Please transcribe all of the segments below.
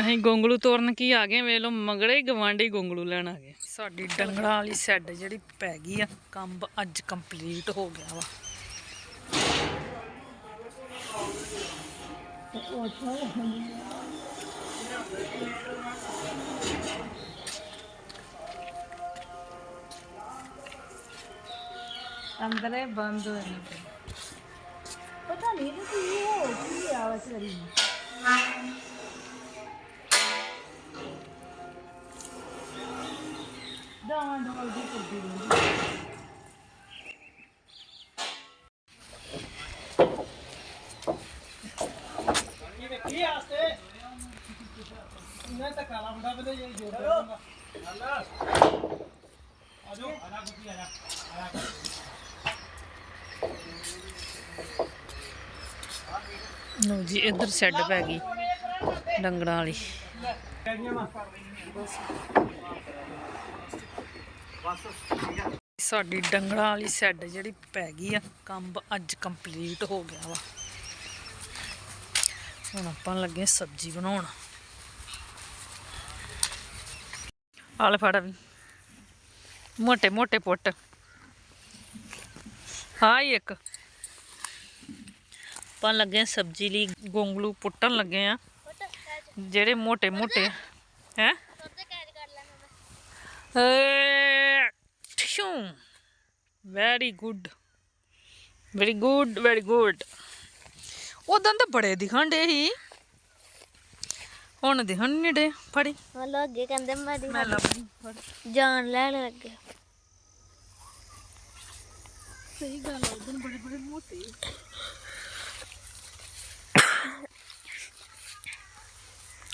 ਅਸੀਂ ਗੋਂਗਲੂ ਤੋਰਨ ਕੀ ਆ ਗਏ ਵੇਖ ਲਓ ਮਗੜੇ ਗਵਾਂਢੀ ਗੋਂਗਲੂ ਲੈਣ ਆ ਗਏ। ਸਾਡੀ ਡੰਗਰਾਂ ਵਾਲੀ ਸੈੱਡ ਜਿਹੜੀ ਪੈ ਗਈ ਆ ਕੰਮ ਅੱਜ ਕੰਪਲੀਟ ਹੋ ਗਿਆ ਵਾ। ਅੰਦਰੇ ਬੰਦ ਹੋਏ ਨੇ ਪਤਾ ਨਹੀਂ ਇਹ ਕੀ ਹੋ ਕੀ ਆ ਵਸਰੀ ਦਾਂ ਦਾਂ ਦੀ ਕੁੱਦੀ ਰਹਿੰਦੀ ਲਓ ਜੀ ਇੱਧਰ ਸੈੱਡ ਪੈ ਗਈ ਡੰਗਰਾਂ ਵਾਲੀ ਸਾਡੀ ਡੰਗਰਾਂ ਵਾਲੀ ਸੈੱਡ ਜਿਹੜੀ ਪੈ ਗਈ ਆ ਕੰਮ ਅੱਜ ਕੰਪਲੀਟ ਹੋ ਗਿਆ ਵਾ। ਹੁਣ ਆਪਾਂ ਲੱਗੇ ਸਬਜ਼ੀ ਬਣਾਉਣ। ਆਲੇ ਫੜਾ। ਵੀ ਮੋਟੇ ਮੋਟੇ ਪੁੱਟ। ਹਾਈ ਇੱਕ। ਆਪਾਂ ਲੱਗੇ ਸਬਜ਼ੀ ਲਈ ਗੋਂਗਲੂ ਪੁੱਟਣ ਲੱਗੇ ਆ। ਜਿਹੜੇ ਮੋਟੇ ਮੋਟੇ। ਹੈ? Tissue very good very good very good ਉਦੋਂ ਤਾਂ ਬੜੇ ਦਿਖਣ ਡੇ ਸੀ। ਹੁਣ ਦਿਖਣ ਨਹੀਂ ਡੇ ਫੜੀ। ਹਲੋ ਅੱਗੇ ਕਹਿੰਦੇ ਮਾੜੀ ਮੈਂ ਲੱਭਦੀ ਫੜ ਜਾਨ ਲੈਣ ਲੱਗੇ। ਸਹੀ ਗੱਲ ਆ ਉਦੋਂ ਬੜੇ ਬੜੇ ਮੋਟੇ।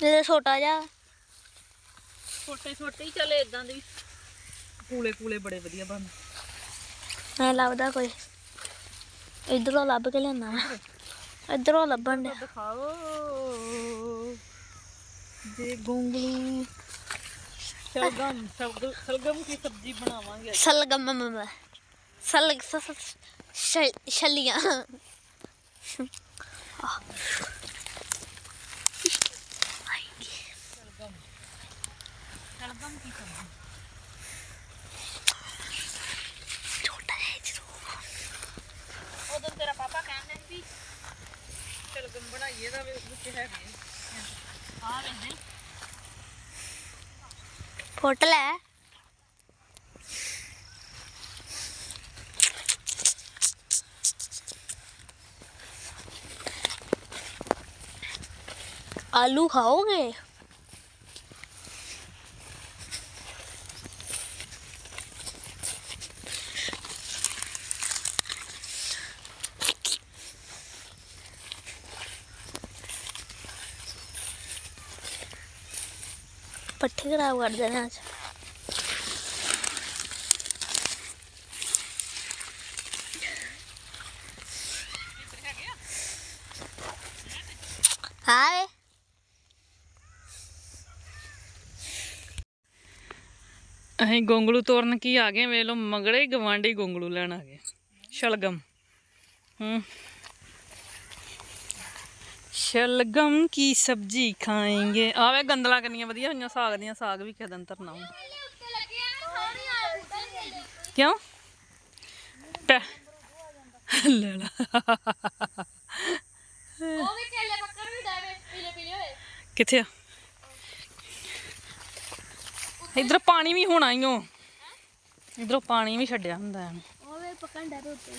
ਇਹ ਛੋਟਾ ਜਿਹਾ। ਛੋਟੇ ਛੋਟੇ ਹੀ ਚਲੇ ਇਦਾਂ ਦੇ ਕੂਲੇ ਕੂਲੇ ਬੜੇ ਵਧੀਆ ਬਣ। ਮੈਂ ਲੱਭਦਾ ਕੋਈ। ਇਧਰੋਂ ਲੱਭ ਕੇ ਲਿਆਣਾ ਇਧਰੋਂ ਲੱਭਣ ਦੇ ਦਿਖਾਓ। ਦੇ ਗੋਂਗਲੂ ਸ਼ਲਗਮ ਸ਼ਲਗਮ ਸ਼ਲਗਮ ਦੀ ਸਬਜ਼ੀ ਬਣਾਵਾਂਗੇ ਅੱਜ। ਸਲਗਮ ਮਮ ਸਲਗ ਸ- ਸ- ਸ਼- ਛੱਲੀਆਂ ਸ਼ਲਗਮ ਦੀ ਸਬਜ਼ੀ ਛੋਟਾ ਹੈ ਜਰੂਰ ਉਦੋਂ ਤੇਰਾ ਪਾਪਾ ਕਹਿੰਦੇ ਸੀ ਸ਼ਲਗਮ ਬਣਾਈਏ ਦਾ ਵਿੱਚ ਹੈਗੇ ਆ ਵੇਖਦੇ ਫੁੱਟ ਲੈ ਆਲੂ ਖਾਓਗੇ ਪੱਠੇ ਖਰਾਬ ਕਰ ਦੇਣਾ ਅੱਜ। ਹਾਏ ਅਸੀਂ ਗੋਂਗਲੂ ਤੋੜਨ ਕੀ ਆ ਗਏ ਵੇਖ ਲੋ ਮੰਗੜੇ ਗਵਾਂਢੀ ਗੋਂਗਲੂ ਲੈਣ ਆ ਗਏ। ਸ਼ਲਗਮ। ਹੂੰ। ਸ਼ਲਗਮ ਕੀ ਸਬਜ਼ੀ ਖਾਏਂਗੇ? ਆਵੇ ਗੰਦਲਾਂ ਕਿੰਨੀਆਂ ਵਧੀਆ ਹੋਈਆਂ ਸਾਗ ਦੀਆਂ ਸਾਗ ਵੀ ਕਿਸੇ ਦਿਨ ਧਰਨਾ ਵਾ। ਕਿਉਂ? ਪੈ ਲੈ ਲਾ। ਉਹ ਵੀ ਕੇਲੇ ਪੱਕਣ ਵੀ ਡਾਵੇ ਪੀਲੇ ਪੀਲੇ ਹੋਏ ਕਿੱਥੇ ਆ? ਇਧਰ ਪਾਣੀ ਵੀ ਹੋਣਾ ਈ ਓ ਇਧਰੋਂ ਪਾਣੀ ਵੀ ਛੱਡਿਆ ਹੁੰਦਾ ਹੈ ਉਹ ਵੀ ਪੱਕਣ ਡਾਵੇ ਉੱਤੇ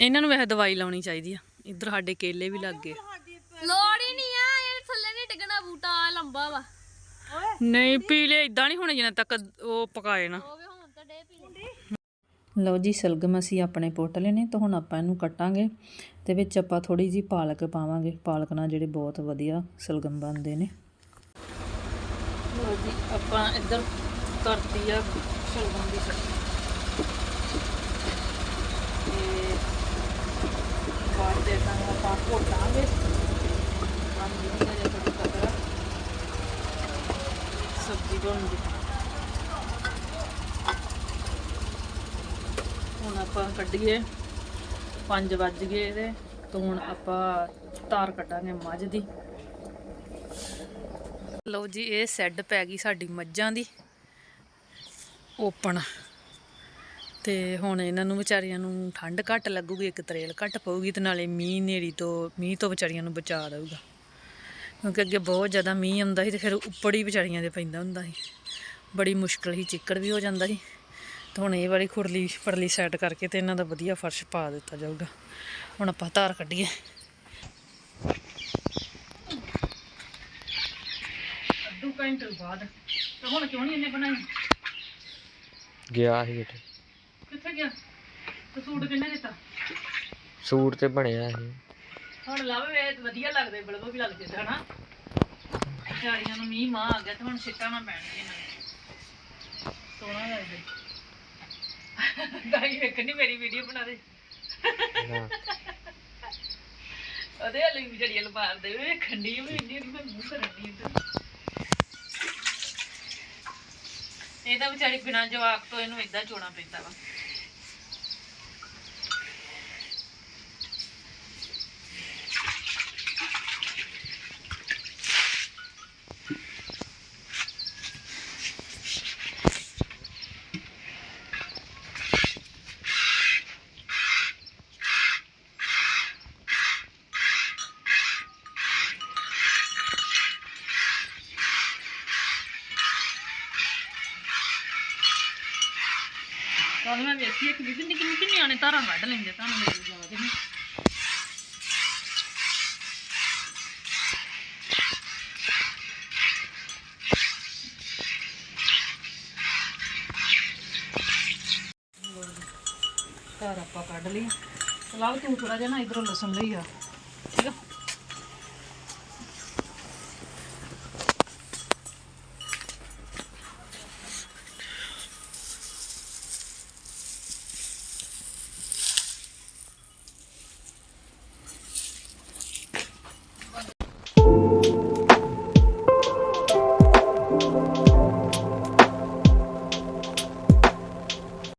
ਇਹਨਾਂ ਨੂੰ ਵੈਸੇ ਦਵਾਈ ਲਾਉਣੀ ਚਾਹੀਦੀ ਆ। ਇਧਰ ਸਾਡੇ ਕੇਲੇ ਵੀ ਲੱਗ ਗਏ। ਲੋੜ ਹੀ ਨਹੀਂ ਆ ਇਹ ਥੱਲੇ ਨਹੀਂ ਡਿੱਗਣਾ ਬੂਟਾ ਲੰਬਾ ਵਾ। ਨਹੀਂ ਪੀਲੇ ਇਦਾਂ ਨਹੀਂ ਹੋਣੇ ਜਿੰਨਾ ਤੱਕ ਉਹ ਪਕਾਏ ਨਾ। ਲਓ ਜੀ ਸਲਗਮ ਅਸੀਂ ਆਪਣੇ ਪੁੱਟ ਲਏ ਨੇ ਤਾਂ ਹੁਣ ਆਪਾਂ ਇਹਨੂੰ ਕੱਟਾਂਗੇ ਤੇ ਵਿੱਚ ਆਪਾਂ ਥੋੜੀ ਜੀ ਪਾਲਕ ਪਾਵਾਂਗੇ। ਪਾਲਕ ਨਾਲ ਜਿਹੜੇ ਬਹੁਤ ਵਧੀਆ ਸਲਗਮ ਬਣਦੇ ਨੇ। ਲਓ ਜੀ ਆਪਾਂ ਇੱਧਰ ਕਰਤੀ ਆ ਸਲਗਮ ਦੀ ਸਬਜ਼ੀ। ਬਾਅਦ ਦੇ ਤਾਂ ਆਪਾਂ ਘੋਟਾਂਗੇ ਹਾਂਜੀ ਇਹਦਾ ਜੇ ਥੋੜੀ ਕਤਰਾ ਸਬਜ਼ੀ ਬਣਦੀ ਹੁਣ ਆਪਾਂ ਕੱਢੀਏ। 5 ਵੱਜ ਗਏ ਇਹਦੇ। ਤੋਂ ਹੁਣ ਆਪਾਂ ਧਾਰ ਕੱਢਾਂਗੇ ਮੱਝ ਦੀ। ਲਓ ਜੀ, ਇਹ ਸੈੱਡ ਪੈ ਗਈ ਸਾਡੀ ਮੱਝਾਂ ਦੀ। ਓਪਨ। ਤੇ ਹੁਣ ਇਹਨਾਂ ਨੂੰ ਵਿਚਾਰੀਆਂ ਨੂੰ ਠੰਡ ਘੱਟ ਲੱਗੂਗੀ ਇੱਕ ਤਰੇਲ ਘੱਟ ਪਊਗੀ ਤੇ ਨਾਲੇ ਮੀਂਹ ਨੇਰੀ ਤੋਂ ਮੀਂਹ ਤੋਂ ਵਿਚਾਰੀਆਂ ਨੂੰ ਬਚਾ ਦੇਊਗਾ। ਕਿਉਂਕਿ ਅੱਗੇ ਬਹੁਤ ਜ਼ਿਆਦਾ ਮੀਂਹ ਆਉਂਦਾ ਸੀ ਤੇ ਫਿਰ ਉੱਪਰ ਹੀ ਵਿਚਾਰੀਆਂ ਦੇ ਪੈਂਦਾ ਹੁੰਦਾ ਸੀ। ਬੜੀ ਮੁਸ਼ਕਲ ਹੀ ਚਿੱਕੜ ਵੀ ਹੋ ਜਾਂਦਾ ਸੀ। ਤੇ ਹੁਣ ਇਹ ਵਾਲੀ ਖੁਰਲੀ ਪਰਲੀ ਸੈੱਟ ਕਰਕੇ ਤੇ ਇਹਨਾਂ ਦਾ ਵਧੀਆ ਫਰਸ਼ ਪਾ ਦਿੱਤਾ ਜਾਊਗਾ। ਹੁਣ ਆਪਾਂ ਧਾਰ ਕੱਢੀਏ। ਅੱਧੂ ਘੰਟੇ ਬਾਅਦ। ਤੇ ਹੁਣ ਕਿਉਂ ਨਹੀਂ ਇਹਨੇ ਬਣਾਈ? ਗਿਆ ਸੀ ਕਿਤੇ ਕਿੱਥੇ ਗਿਆ? ਤੇ ਸੂਟ ਕਿੰਨੇ ਦਿੱਤਾ? ਸੂਟ ਤੇ ਬਣਿਆ ਸੀ ਹੁਣ ਲਵ ਵੇ ਵਧੀਆ ਲੱਗਦੇ ਬਲਬ ਵੀ ਲੱਗਦੇ ਸੀ ਹਨਾ। ਝਾੜੀਆਂ ਨੂੰ ਮੀਂਹ ਮਾਂ ਆ ਗਿਆ ਤੇ ਹੁਣ ਛਿੱਟਾਂ ਨਾ ਪੈਣਗੀਆਂ ਇਹਨਾਂ ਨੂੰ। ਸੋਹਣਾ ਲੱਗਦਾ ਗਾਈ ਵੇਖਣੀ ਮੇਰੀ ਵੀਡੀਓ ਬਣਾ ਦੇ। ਨਾ। ਉਹਦੇ ਵਾਲੀ ਵੀ ਜੜੀਆਂ ਲਬਾਰ ਦੇ ਵੇਖਣ ਦੀ ਵੀ ਇੰਨੀ ਮੈਂ ਮੂੰਹ ਕਰਨ ਦੀ ਇਹਦਾ ਵਿਚਾਰੀ ਬਿਨਾਂ ਜਵਾਕ ਤੋਂ ਇਹਨੂੰ ਇਦਾਂ ਚੋਣਾ ਪੈਂਦਾ ਵਾ। ਕੱਲ ਮੈਂ ਵੇਖੀ ਇੱਕ ਵੀਡੀਓ ਨਿੱਕੀ ਨਿੱਕੀ ਨਿਆਣੇ ਧਾਰਾਂ ਕੱਢ ਲੈਂਦੇ ਤੁਹਾਨੂੰ ਮੇਰੇ ਯਾਦ ਨਹੀਂ ਧਾਰ ਆਪਾਂ ਕੱਢ ਲਈ ਲਵ ਤੂੰ ਥੋੜਾ ਜਿਹਾ ਨਾ ਇਧਰੋਂ ਲਸਣ ਲਈ ਆ।